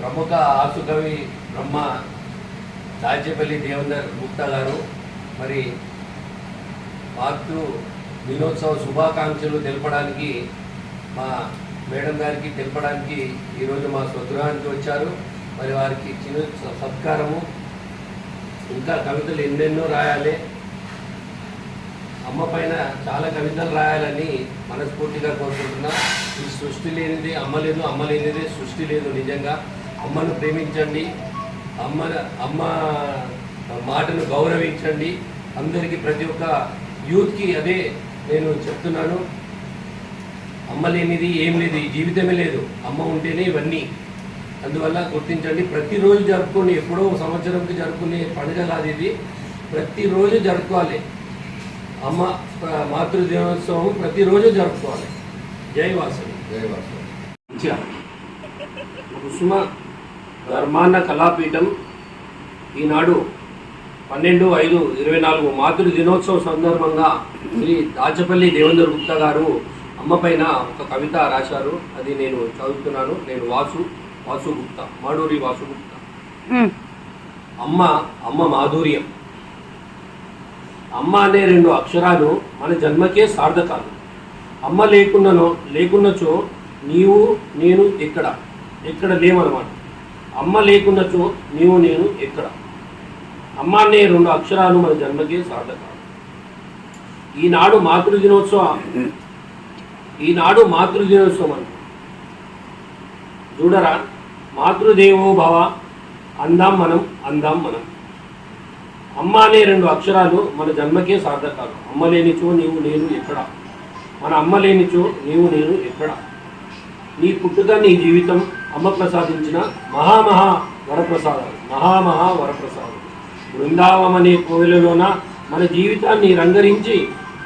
ప్రముఖ ఆసుకవి బ్రహ్మ దాచేపల్లి దేవేందర్ గుప్తా గారు మరి మాతృ దినోత్సవ శుభాకాంక్షలు తెలపడానికి మా మేడం గారికి తెలపడానికి ఈరోజు మా స్వగృహానికి వచ్చారు. మరి వారికి చిన్న సత్కారము. ఇంకా కవితలు ఎన్నెన్నో రాయాలి. అమ్మ పైన చాలా కవితలు రాయాలని మనస్ఫూర్తిగా కోరుకుంటున్నా. ఈ సృష్టి లేనిది అమ్మ లేదు అమ్మ లేనిది సృష్టి లేదు నిజంగా. అమ్మను ప్రేమించండి అమ్మ అమ్మ మాటను గౌరవించండి. అందరికీ ప్రతి ఒక్క యూత్కి అదే నేను చెప్తున్నాను. అమ్మ లేనిది ఏం లేదు ఈ జీవితమే లేదు. అమ్మ ఉంటేనే ఇవన్నీ. అందువల్ల గుర్తించండి ప్రతిరోజు జరుపుకొని ఎప్పుడో సంవత్సరంకి జరుపుకునే పండుగ కాదు ఇది. ప్రతిరోజు జరుపుకోవాలి. అమ్మ మాతృ దినోత్సవం ప్రతిరోజు జరుపుకోవాలి. జై వాసవి మంచిగా. కుసుమ ధర్మాన్న కళాపీఠం ఈనాడు పన్నెండు ఐదు ఇరవై నాలుగు మాతృ దినోత్సవం సందర్భంగా శ్రీ దాచపల్లి దేవేంద్ర గుప్తా గారు అమ్మ పైన ఒక కవిత రాశారు. అది నేను చదువుతున్నాను. నేను వాసు వాసు గుప్తా మాడూరి వాసు గుప్తా. అమ్మ అమ్మ మాధుర్యం. అమ్మ అనే రెండు అక్షరాలు మన జన్మకే సార్థకాలు. అమ్మ లేకున్ననో లేకున్నచో నీవు నేను ఎక్కడ ఎక్కడ లేవన్నమాట అమ్మ లేకున్నచో నీవు నేను ఎక్కడ? అమ్మ అనే రెండు అక్షరాలు మన జన్మకే సార్థకాలు ఈనాడు మాతృ దినోత్సవం ఈనాడు మాతృ దినోత్సవం అని చూడరా మాతృదేవో భవ అందాం మనం అందాం మనం. అమ్మ అనే రెండు అక్షరాలు మన జన్మకే సార్థకాలు. అమ్మ లేనిచో నీవు నేను ఎక్కడ? మన అమ్మ లేనిచో నీవు నేను ఎక్కడ? నీ పుట్టుక నీ జీవితం అమ్మ ప్రసాదించిన మహామహా వరప్రసాదాలు మహామహా వరప్రసాదం. బృందావమనే కోవిలలోన మన జీవితాన్ని రంగరించి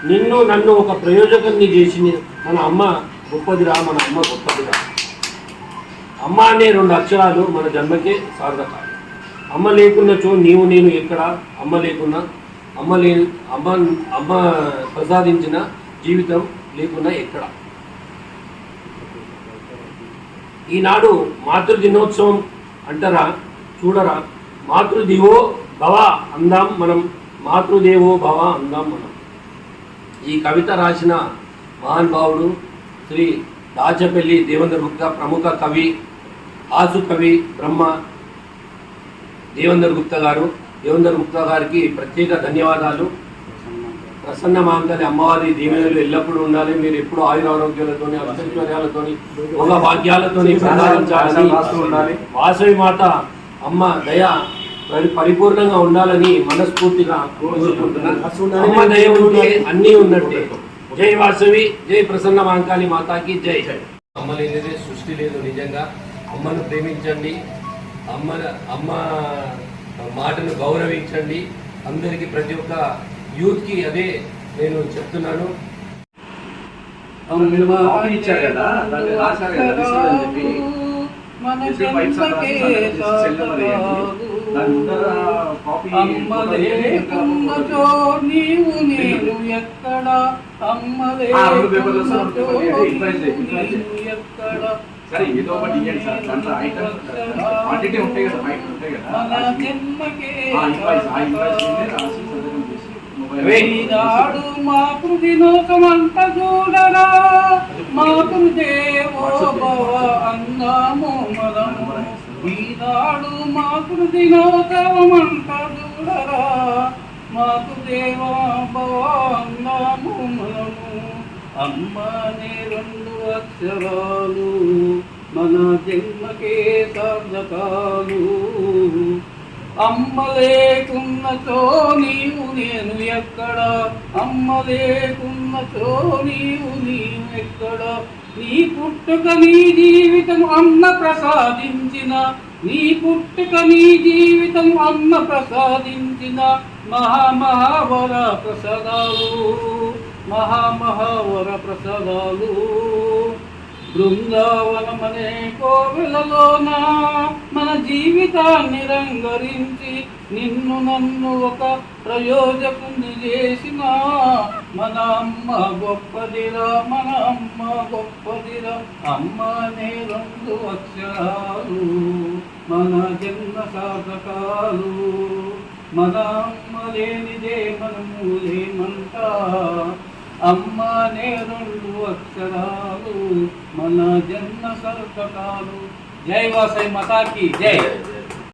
నిన్ను నన్ను ఒక ప్రయోజకాన్ని చేసిన మన అమ్మ గొప్పదిరా మన అమ్మ గొప్పదిరా. అమ్మ అనే రెండు అక్షరాలు మన జన్మకే సార్థకాలు. అమ్మ లేకున్నచో నీవు నేను ఎక్కడ? అమ్మ లేకున్నా అమ్మ లే అమ్మ అమ్మ ప్రసాదించిన జీవితం లేకున్నా ఎక్కడ? ఈనాడు మాతృ దినోత్సవం అంటారా? చూడరా? మాతృదివో భవ అందాం మనం మాతృదేవో భవ అందాం మనం. ఈ కవిత రాసిన మహానుభావుడు శ్రీ దాచపల్లి దేవేంద్ర గుప్త ప్రముఖ కవి ఆసు కవి బ్రహ్మ దేవేందర్ గుప్తా గారు. దేవేందర్ గుప్తా గారికి ప్రత్యేక ధన్యవాదాలు. ప్రసన్న మాంతలి అమ్మవారి దీవెనలు ఎల్లప్పుడూ ఉండాలి. మీరు ఎప్పుడు ఆయురారోగ్యాలతోని అష్టైశ్వర్యాలతోని భోగ భాగ్యాలతోని ప్రసాదించాలని వాసవి మాత అమ్మ దయ పరిపూర్ణంగా ఉండాలని మనస్ఫూర్తిగా కోరుకుంటున్నాను. అమ్మ దయ ఉంటే అన్నీ ఉన్నట్టే. జై వాసవి జై ప్రసన్న మాంకాళి మాతాకి జై. అమ్మ లేనిదే సృష్టి లేదు నిజంగా. అమ్మను ప్రేమించండి. అమ్మ అమ్మ మాటను గౌరవించండి. అందరికీ ప్రతి ఒక్క యూత్కి అదే నేను చెప్తున్నాను. అవును మీరు మా కాపీ ఇచ్చారు కదా దాన్ని రాశారు కదా రిసీవ్ అని చెప్పి. మన రిసీవ్ పైప్ సార్ రాసి జన్మకే దాన్ని సెల్ నెంబర్ వేయండి దాని ముందర కాపీ అమ్మలేకున్నచో నీవు నేను ఎక్కడ? రెండు పేపర్లు సార్, సరే ఏదో ఒకటి ఇవ్వండి సార్ దాంట్లో ఐటమ్స్ క్వాంటిటీ ఉంటాయి కదా బయట ఉంటాయి కదా మన రాసి- జన్మకే ఆ ఇన్వాయిస్ ఆ ఇన్వాయిస్ మీద రాసి సంతకం చేసి మొబైల్ చూడరా. ఈనాడు మాతృ దినోత్సవంత భవ అన్నాము మనము ఈనాడు మాతృ దినోత్సవమంత చూడరా. మాతృదేవ భవ అన్నాము మనము అమ్మనే రెండు అక్షరాలు మన జన్మకే సార్థకాలు. అమ్మ లేకున్నచో నీవు నేను ఎక్కడ? అమ్మ లేకున్నచో నీవు నీవు ఎక్కడ? నీ పుట్టుక నీ జీవితం అమ్మ ప్రసాదించిన. నీ పుట్టుక నీ జీవితం అమ్మ ప్రసాదించిన. మహామహావర ప్రసాదాలు మహామహావర ప్రసాదాలు. బృందావనమనే కోవెలలోన మన జీవితాన్ని రంగరించి నిన్ను నన్ను ఒక ప్రయోజకుని చేసిన మన అమ్మ గొప్పదిరా మన అమ్మ గొప్పదిరా. అమ్మ అనే రెండు అక్షరాలు మన జన్మ సాధకాలు. మన అమ్మ లేనిదే మనము లేమంట. అమ్మ నే రెండు అక్షరాలు మన జన్మ సాధకాలు జై వాసై మతాకి జై జై, జై.